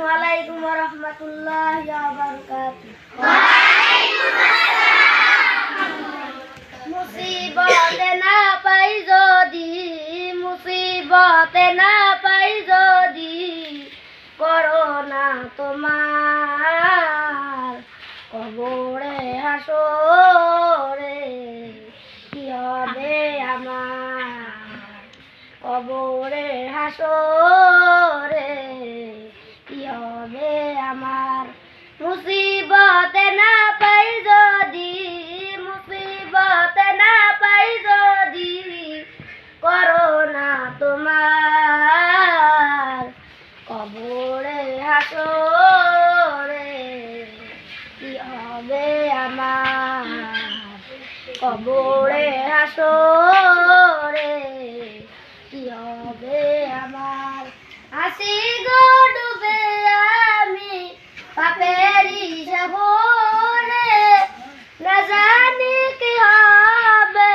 আসসালামু আলাইকুম ওয়া রাহমাতুল্লাহি ওয়া বারাকাতুহু। মুসিবতে না পাই যদি, মুসিবতে না পাই যদি, করোনা তোমার কবরে হাসরে কি হবে আমার? কবরে হাসরে হবে আমার মুসিবতে না পাই যদি, মুসিবতে না পাই যদি, করোনা তোমার কবরে হাসরে কি হবে আমার কবরে হাসরে কি হবে আমার আসি গো ডুবে আমি পাপেরি সাগরে না জানি কি হবে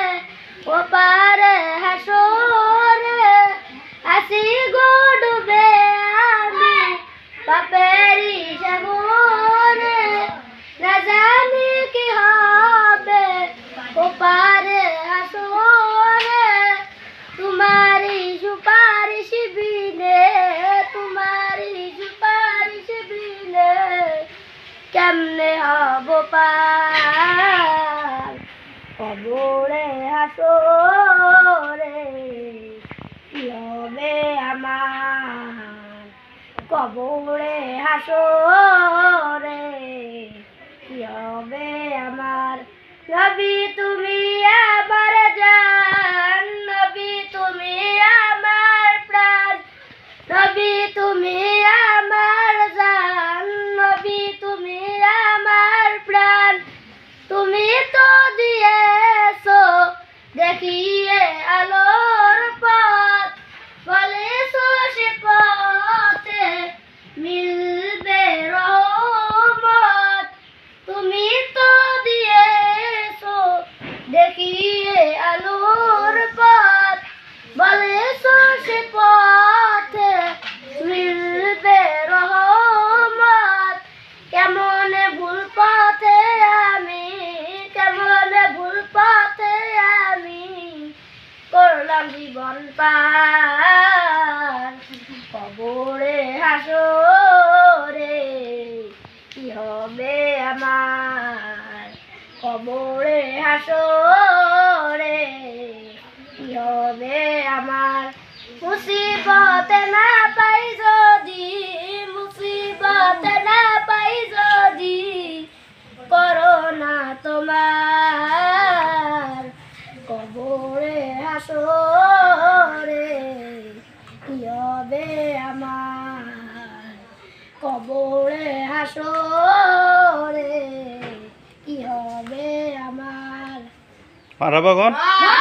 ও পারে হাসরে আসি গো ডুবে আমি পাপেরি সাগরে না জানি কি হবে ও পারে হাসরে তোমারি সুপারিশ বিনে তোমারি সুপারিশ বিনে কেমনে হব পার। কবরে হাসরে কি হবে আমার? কবরে হাসরে কি হবে আমার? নবী তুমি আমার জান, নবী তুমি আমার প্রাণ। নবী তুমি দেখি জীবন পার কবরে হাসরে কি হবে আমার? কবরে হাসরে হবে আমার কবরে হাসরে কি হবে আমার? পারা মা